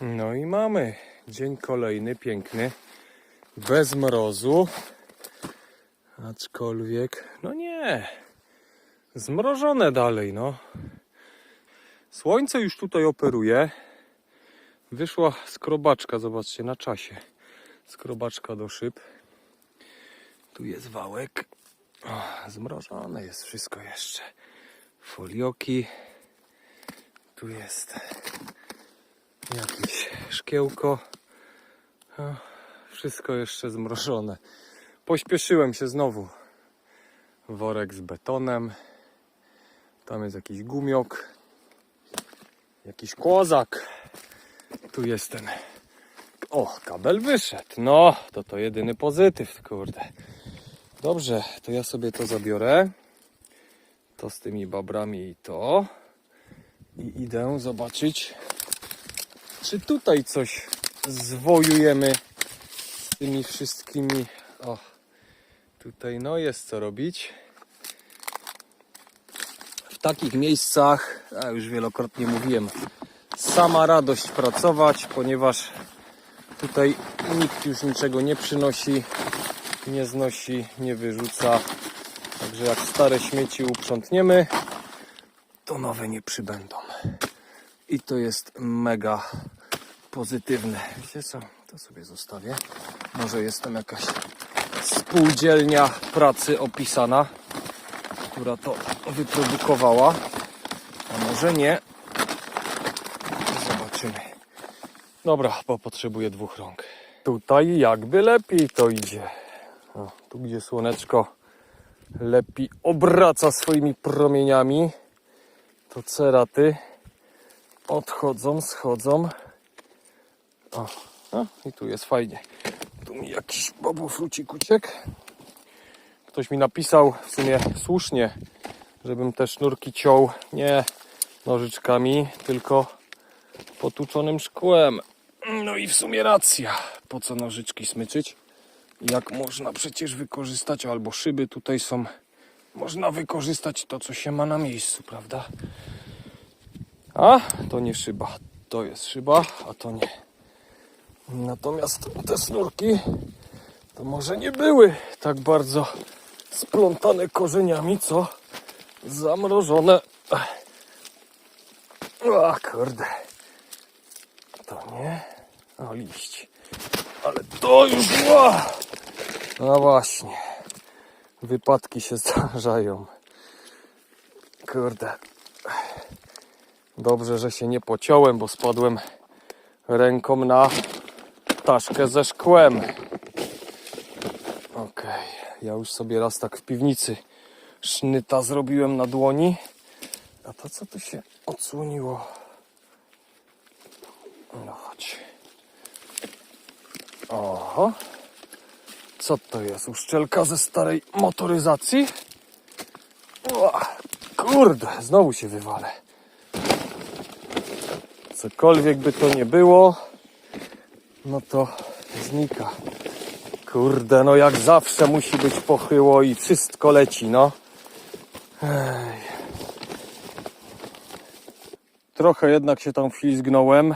No i mamy dzień kolejny, piękny, bez mrozu. Aczkolwiek, no nie, zmrożone dalej, no. Słońce już tutaj operuje. Wyszła skrobaczka, zobaczcie, na czasie. Skrobaczka do szyb. Tu jest wałek. O, zmrożone jest wszystko jeszcze. Folioki. Tu jest jakieś szkiełko. Wszystko jeszcze zmrożone. Pośpieszyłem się znowu. Worek z betonem. Tam jest jakiś gumiok. Jakiś kozak. Tu jest ten. O, kabel wyszedł. No, to to jedyny pozytyw, kurde. Dobrze, to ja sobie to zabiorę. To z tymi babrami i to. I idę zobaczyć, czy tutaj coś zwojujemy z tymi wszystkimi. O, tutaj no jest co robić. W takich miejscach, a już wielokrotnie mówiłem, sama radość pracować, ponieważ tutaj nikt już niczego nie przynosi, nie znosi, nie wyrzuca. Także jak stare śmieci uprzątniemy, to nowe nie przybędą. I to jest mega pozytywne. Wiecie co? To sobie zostawię. Może jest tam jakaś spółdzielnia pracy opisana, która to wyprodukowała. A może nie. Zobaczymy. Dobra, bo potrzebuję dwóch rąk. Tutaj jakby lepiej to idzie. O, tu gdzie słoneczko lepiej obraca swoimi promieniami, to ceraty odchodzą, schodzą. O, o i tu jest fajnie. Tu mi jakiś bobofrucik uciekł. Ktoś mi napisał w sumie słusznie, żebym te sznurki ciął nie nożyczkami, tylko potłuczonym szkłem. No i w sumie racja. Po co nożyczki smyczyć? Jak można przecież wykorzystać, albo szyby tutaj są, można wykorzystać to, co się ma na miejscu, prawda? A, to nie szyba. To jest szyba, a to nie. Natomiast te snurki to może nie były tak bardzo splątane korzeniami, co zamrożone. O kurde. To nie. O liść. Ale to już. Ła! No właśnie. Wypadki się zdarzają. Kurde. Dobrze, że się nie pociąłem, bo spadłem ręką na taszkę ze szkłem. Okej, ja już sobie raz tak w piwnicy sznyta zrobiłem na dłoni. A to co tu się odsłoniło? No chodź. Oho. Co to jest? Uszczelka ze starej motoryzacji? O, kurde, znowu się wywalę. Cokolwiek by to nie było, no to znika. Kurde, no jak zawsze musi być pochyło i wszystko leci, no. Ej. Trochę jednak się tam wślizgnąłem.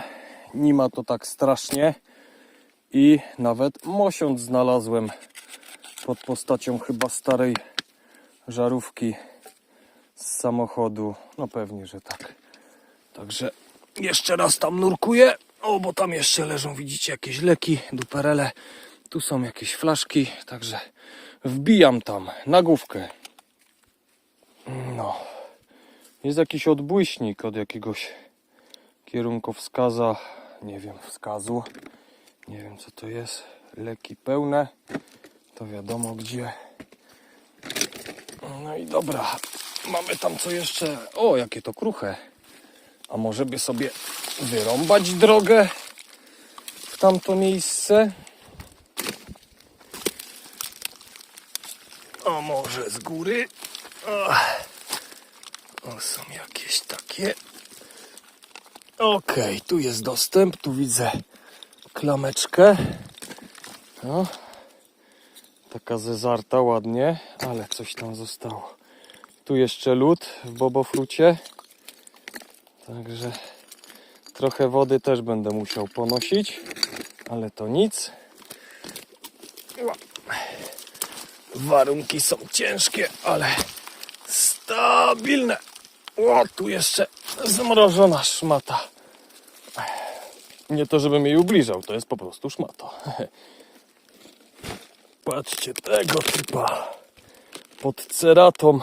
Nie ma to tak strasznie. I nawet mosiąc znalazłem pod postacią chyba starej żarówki z samochodu. No pewnie, że tak. Także jeszcze raz tam nurkuję. O, bo tam jeszcze leżą, widzicie, jakieś leki, duperele. Tu są jakieś flaszki, także wbijam tam na główkę. No. Jest jakiś odbłyśnik od jakiegoś kierunkowskaza. Nie wiem, wskazu. Nie wiem co to jest. Leki pełne. To wiadomo gdzie. No i dobra. Mamy tam co jeszcze. O, jakie to kruche. A może by sobie wyrąbać drogę w tamto miejsce? O, może z góry? O, są jakieś takie. Okej, tu jest dostęp. Tu widzę klameczkę. No. Taka zezarta ładnie, ale coś tam zostało. Tu jeszcze lód w bobofrucie. Także Trochę wody też będę musiał ponosić, ale to nic. Warunki są ciężkie, ale stabilne. O, tu jeszcze zmrożona szmata. Nie to, żebym jej ubliżał, to jest po prostu szmata. Patrzcie tego typa. Pod ceratą.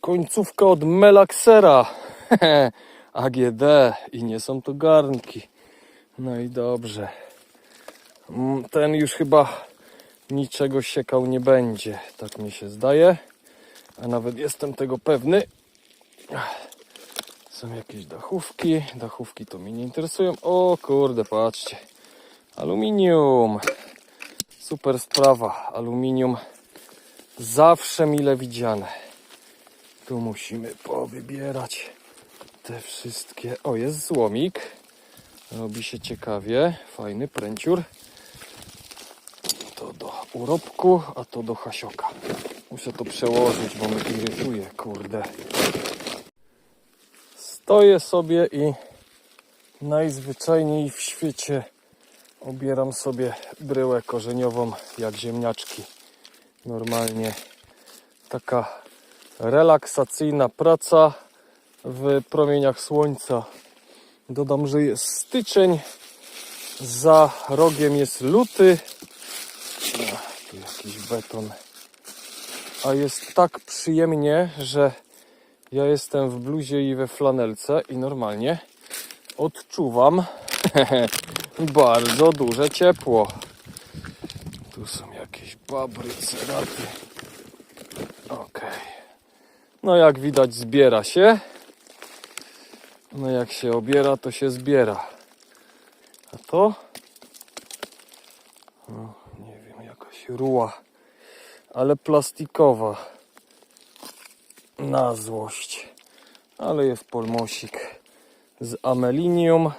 Końcówka od Melaksera. AGD i nie są to garnki. No i dobrze. Mm, Ten już chyba niczego siekał nie będzie, tak mi się zdaje. A nawet jestem tego pewny. Są jakieś dachówki. Dachówki to mnie nie interesują. O kurde, patrzcie. Aluminium. Super sprawa. Aluminium zawsze mile widziane. Tu musimy powybierać te wszystkie. O, jest złomik. Robi się ciekawie. Fajny pręciur. To do urobku, a to do hasioka. Muszę to przełożyć, bo mnie irytuje, kurde. Stoję sobie i najzwyczajniej w świecie obieram sobie bryłę korzeniową jak ziemniaczki. Normalnie taka relaksacyjna praca w promieniach słońca. Dodam, że jest styczeń, za rogiem jest luty. Ach, tu jakiś beton. A jest tak przyjemnie, że ja jestem w bluzie i we flanelce i normalnie odczuwam bardzo duże ciepło. Tu są jakieś babry, ceraty. Okej. No jak widać zbiera się. No jak się obiera, to się zbiera. A to? No, nie wiem, jakaś ruła. Ale plastikowa. Na złość. Ale jest polmosik z amelinium.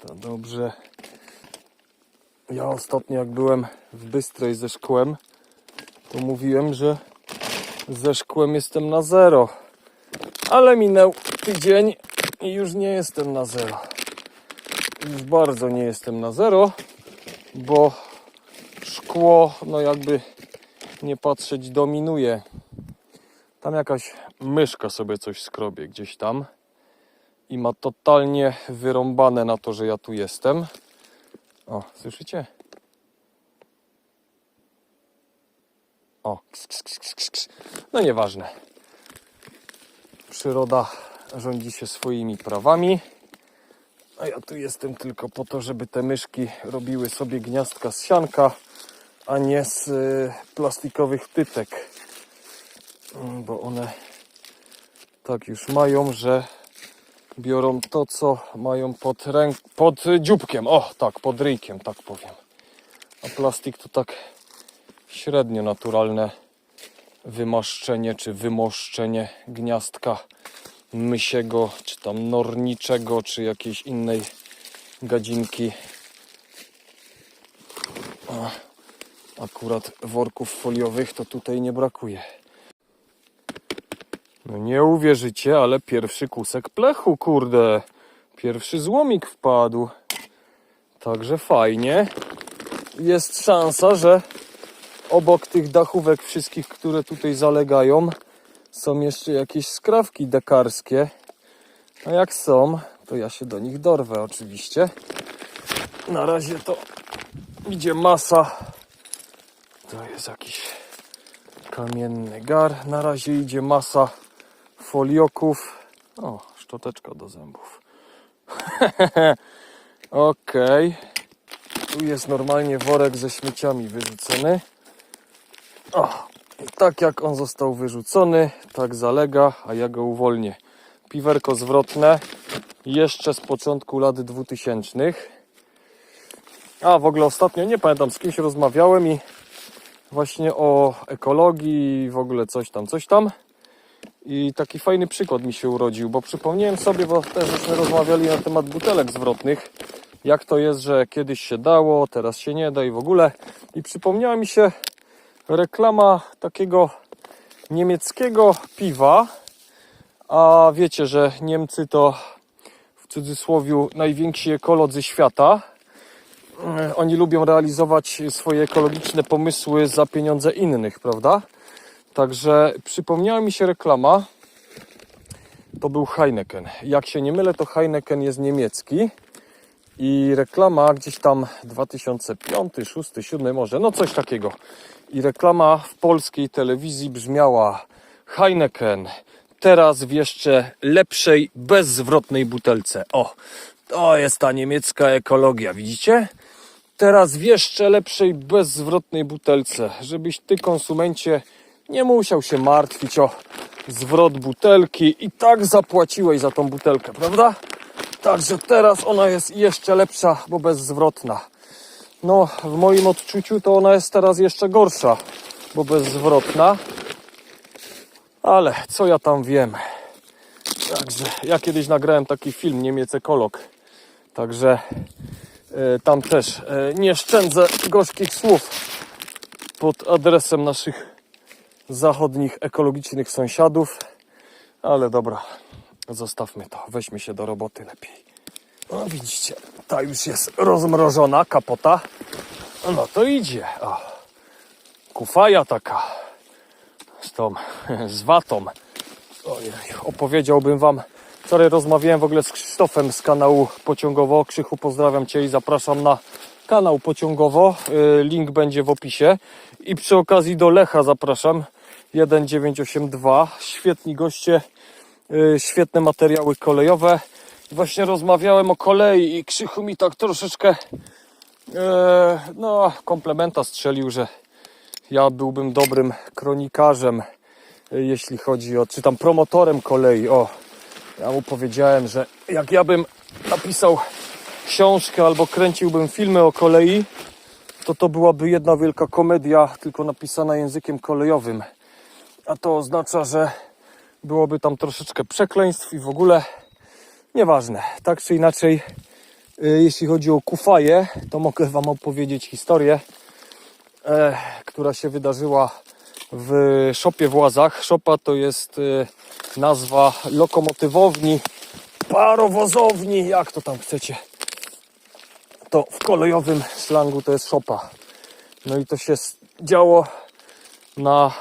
To dobrze. Ja ostatnio jak byłem w Bystrej ze szkłem, to mówiłem, że ze szkłem jestem na zero. Ale minął tydzień i już nie jestem na zero. Już bardzo nie jestem na zero, bo szkło, no jakby nie patrzeć, dominuje. Tam jakaś myszka sobie coś skrobie gdzieś tam i ma totalnie wyrąbane na to, że ja tu jestem. O, słyszycie? O, ks, ks, ks, ks, ks. no nieważne. Przyroda rządzi się swoimi prawami. A ja tu jestem tylko po to, żeby te myszki robiły sobie gniazdka z sianka, a nie z y, plastikowych tytek. Mm, Bo one tak już mają, że biorą to, co mają pod, ręk pod dzióbkiem. O, tak, pod ryjkiem, tak powiem. A plastik to tak średnio naturalne wymaszczenie czy wymoszczenie gniazdka mysiego, czy tam norniczego, czy jakiejś innej gadzinki. A, akurat worków foliowych to tutaj nie brakuje. No nie uwierzycie, ale pierwszy kusek plechu, kurde. Pierwszy złomik wpadł. Także fajnie. Jest szansa, że obok tych dachówek wszystkich, które tutaj zalegają, są jeszcze jakieś skrawki dekarskie. A jak są, to ja się do nich dorwę oczywiście. Na razie to idzie masa. To jest jakiś kamienny gar. Na razie idzie masa folioków. O, szczoteczka do zębów. Okej. Tu jest normalnie worek ze śmieciami wyrzucony. O, tak jak on został wyrzucony, tak zalega, a ja go uwolnię. Piwerko zwrotne, jeszcze z początku lat 2000. A w ogóle ostatnio, nie pamiętam, z kimś rozmawiałem i właśnie o ekologii i w ogóle coś tam, coś tam. I taki fajny przykład mi się urodził, bo przypomniałem sobie, bo też żeśmy rozmawiali na temat butelek zwrotnych, jak to jest, że kiedyś się dało, teraz się nie da i w ogóle. I przypomniała mi się reklama takiego niemieckiego piwa, a wiecie, że Niemcy to cudzysłowie najwięksi ekolodzy świata. E, Oni lubią realizować swoje ekologiczne pomysły za pieniądze innych, prawda? Także przypomniała mi się reklama. To był Heineken. Jak się nie mylę, to Heineken jest niemiecki. I reklama gdzieś tam 2005, 6, 7 może, no coś takiego. I reklama w polskiej telewizji brzmiała Heineken, teraz w jeszcze lepszej, bezzwrotnej butelce. O, to jest ta niemiecka ekologia, widzicie? Teraz w jeszcze lepszej, bezzwrotnej butelce, żebyś ty, konsumencie, nie musiał się martwić o zwrot butelki i tak zapłaciłeś za tą butelkę, prawda? Także teraz ona jest jeszcze lepsza, bo bezzwrotna. No, w moim odczuciu to ona jest teraz jeszcze gorsza, bo bezzwrotna. Ale co ja tam wiem? Także ja kiedyś nagrałem taki film Niemiec Ekolog. Także e, tam też e, nie szczędzę gorzkich słów pod adresem naszych zachodnich ekologicznych sąsiadów. Ale dobra, zostawmy to. Weźmy się do roboty lepiej. No widzicie, ta już jest rozmrożona kapota. No to idzie. O, kufaja taka z tą, z watą. Ojej, opowiedziałbym wam. Wczoraj rozmawiałem w ogóle z Krzysztofem z kanału Pociągowo. Krzychu, pozdrawiam Cię i zapraszam na kanał Pociągowo. Y, Link będzie w opisie. I przy okazji do Lecha zapraszam. 1982. Świetni goście, y, świetne materiały kolejowe. Właśnie rozmawiałem o kolei i Krzychu mi tak troszeczkę e, no, komplementa strzelił, że ja byłbym dobrym kronikarzem, e, jeśli chodzi o, czy tam promotorem kolei. O, ja mu powiedziałem, że jak ja bym napisał książkę albo kręciłbym filmy o kolei, to to byłaby jedna wielka komedia, tylko napisana językiem kolejowym. A to oznacza, że byłoby tam troszeczkę przekleństw i w ogóle nieważne. Tak czy inaczej, y, jeśli chodzi o kufaję, to mogę Wam opowiedzieć historię, e, która się wydarzyła w szopie w Łazach. Szopa to jest y, nazwa lokomotywowni, parowozowni, jak to tam chcecie. To w kolejowym slangu to jest szopa. No i to się działo na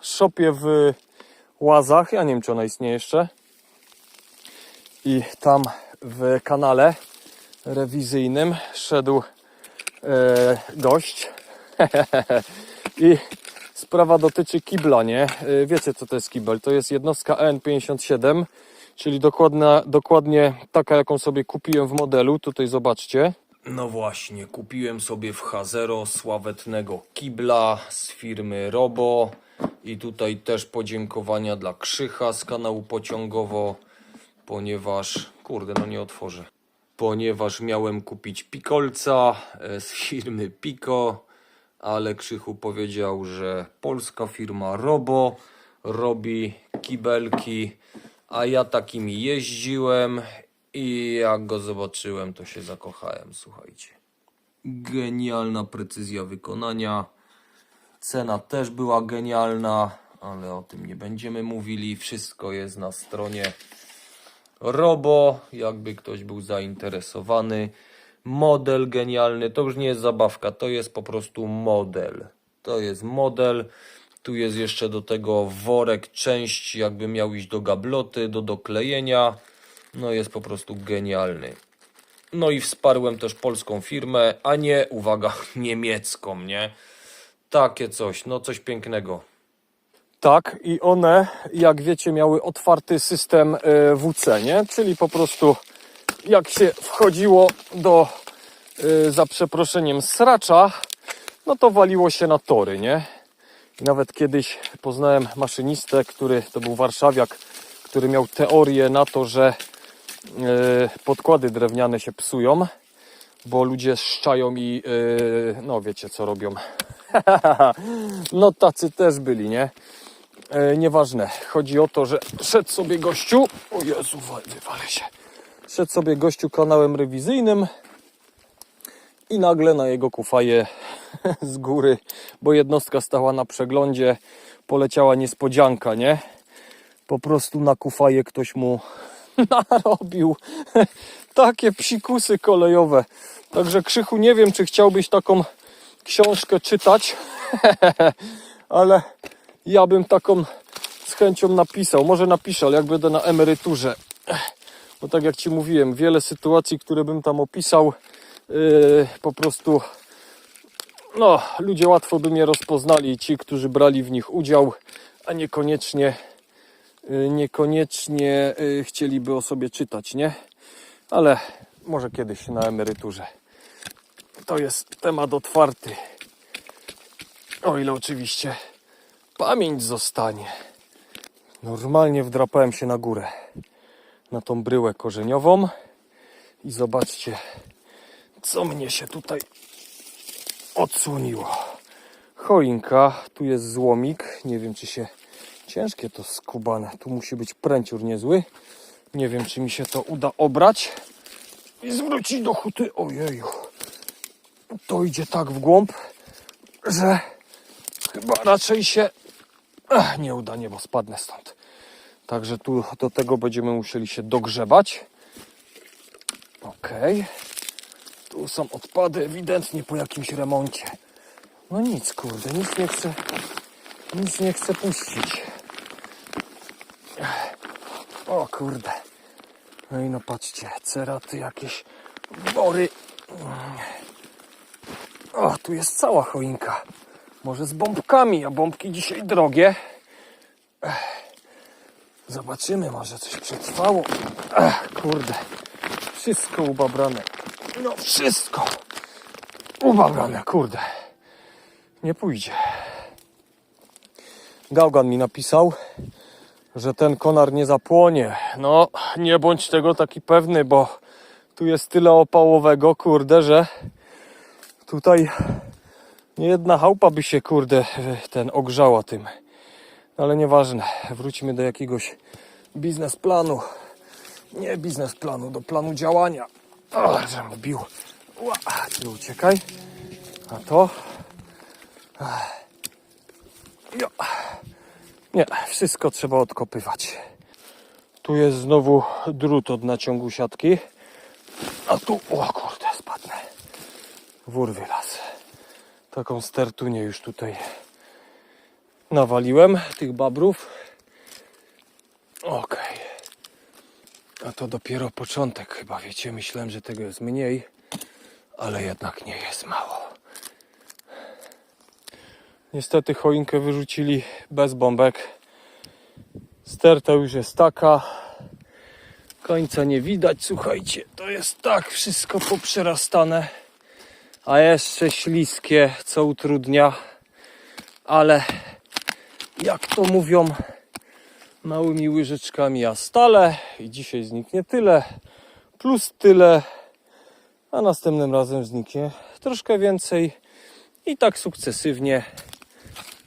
szopie w Łazach. Ja nie wiem, czy ona istnieje jeszcze. I tam w kanale rewizyjnym szedł e, gość. I sprawa dotyczy kibla, nie? E, Wiecie, co to jest kibel? To jest jednostka EN57, czyli dokładna, dokładnie taka, jaką sobie kupiłem w modelu. Tutaj zobaczcie. No właśnie, kupiłem sobie w Hazero sławetnego kibla z firmy Robo. I tutaj też podziękowania dla Krzycha z kanału Pociągowo, ponieważ, kurde, no nie otworzę. Ponieważ miałem kupić pikolca e, z firmy Pico, ale Krzychu powiedział, że polska firma Robo robi kibelki, a ja takimi jeździłem i jak go zobaczyłem, to się zakochałem, słuchajcie. Genialna precyzja wykonania. Cena też była genialna, ale o tym nie będziemy mówili. Wszystko jest na stronie Robo, jakby ktoś był zainteresowany. Model genialny, to już nie jest zabawka, to jest po prostu model. To jest model. Tu jest jeszcze do tego worek, część, jakby miał iść do gabloty, do doklejenia. No jest po prostu genialny. No i wsparłem też polską firmę, a nie, uwaga, niemiecką, nie? Takie coś, no coś pięknego. Tak, i one, jak wiecie, miały otwarty system e, WC, nie? Czyli po prostu jak się wchodziło do, e, za przeproszeniem, sracza, no to waliło się na tory, nie? I nawet kiedyś poznałem maszynistę, który to był warszawiak, który miał teorię na to, że e, podkłady drewniane się psują, bo ludzie szczają i no wiecie co robią. no tacy też byli, nie? E, nieważne. Chodzi o to, że szedł sobie gościu. O Jezu, wa- wywalę się. Szedł sobie gościu kanałem rewizyjnym i nagle na jego kufaję z góry, bo jednostka stała na przeglądzie, poleciała niespodzianka, nie? Po prostu na kufaję ktoś mu narobił. Takie psikusy kolejowe. Także Krzychu, nie wiem, czy chciałbyś taką książkę czytać, ale ja bym taką z chęcią napisał. Może napiszę, ale jak będę na emeryturze. Bo tak jak Ci mówiłem, wiele sytuacji, które bym tam opisał, yy, po prostu no, ludzie łatwo by mnie rozpoznali, ci, którzy brali w nich udział, a niekoniecznie, yy, niekoniecznie yy, chcieliby o sobie czytać, nie? Ale może kiedyś na emeryturze. To jest temat otwarty. O ile oczywiście pamięć zostanie. Normalnie wdrapałem się na górę. Na tą bryłę korzeniową. I zobaczcie, co mnie się tutaj odsłoniło. Choinka, tu jest złomik. Nie wiem, czy się ciężkie to skubane. Tu musi być pręciur niezły. Nie wiem, czy mi się to uda obrać i zwrócić do huty. Ojeju. To idzie tak w głąb, że chyba raczej się Ech, nie uda, nie, bo spadnę stąd. Także tu do tego będziemy musieli się dogrzebać. Okej. Tu są odpady ewidentnie po jakimś remoncie. No nic, kurde, nic nie chcę, nic nie chcę puścić. O kurde. No i no patrzcie, ceraty jakieś, bory. O, tu jest cała choinka. Może z bombkami, a bombki dzisiaj drogie. Zobaczymy, może coś przetrwało. Kurde. Wszystko ubabrane. No wszystko. Ubabrane, kurde. Nie pójdzie. Gaugan mi napisał, że ten konar nie zapłonie. No, nie bądź tego taki pewny, bo tu jest tyle opałowego, kurde, że tutaj nie jedna chałupa by się, kurde, ten ogrzała tym. Ale nieważne, wróćmy do jakiegoś biznesplanu. Nie biznesplanu, do planu działania. O, żem wbił. Ty uciekaj. A to? Jo. Nie, wszystko trzeba odkopywać. Tu jest znowu drut od naciągu siatki. A tu, o kurde, spadnę. Wór wylazł. Taką stertunię już tutaj nawaliłem, tych babrów. Okej. A to dopiero początek chyba, wiecie. Myślałem, że tego jest mniej, ale jednak nie jest mało. Niestety choinkę wyrzucili bez bombek. Sterta już jest taka. Końca nie widać, słuchajcie. To jest tak wszystko poprzerastane. A jeszcze śliskie, co utrudnia. Ale jak to mówią, małymi łyżeczkami a stale. I dzisiaj zniknie tyle, plus tyle. A następnym razem zniknie troszkę więcej. I tak sukcesywnie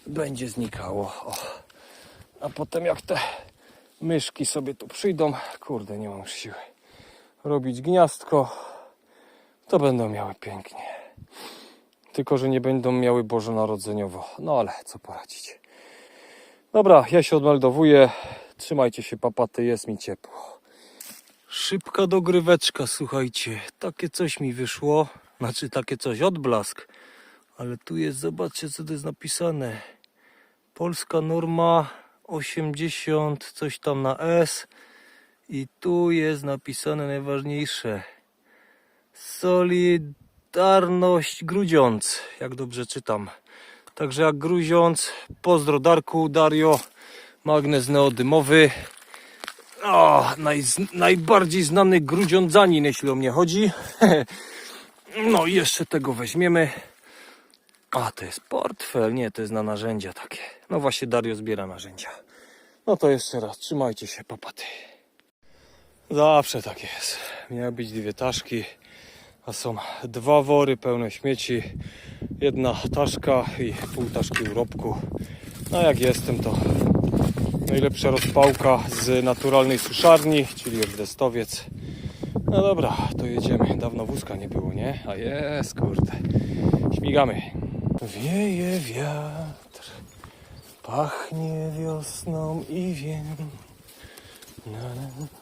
będzie znikało. O. A potem jak te myszki sobie tu przyjdą, kurde, nie mam siły robić gniazdko, to będą miały pięknie. Tylko, że nie będą miały bożonarodzeniowo. No ale co poradzić. Dobra, ja się odmeldowuję. Trzymajcie się, papaty, jest mi ciepło. Szybka dogryweczka, słuchajcie. Takie coś mi wyszło. Znaczy takie coś, odblask. Ale tu jest, zobaczcie co to jest napisane. Polska norma 80, coś tam na S. I tu jest napisane najważniejsze. Solidarność Grudziądz, jak dobrze czytam. Także jak Gruziądz, pozdro Darku, Dario, magnes neodymowy. O, naj, najbardziej znany grudziądzanin, jeśli o mnie chodzi. No i jeszcze tego weźmiemy. A, to jest portfel, nie, to jest na narzędzia takie. No właśnie Dario zbiera narzędzia. No to jeszcze raz, trzymajcie się, papaty. Zawsze tak jest. Miały być dwie taszki, a są dwa wory pełne śmieci, jedna taszka i pół taszki urobku. No jak jestem, to najlepsza rozpałka z naturalnej suszarni, czyli Erdestowiec. No dobra, to jedziemy. Dawno wózka nie było, nie? A jest, kurde. Śmigamy. Wieje wiatr, pachnie wiosną i wiem. Na, na, na.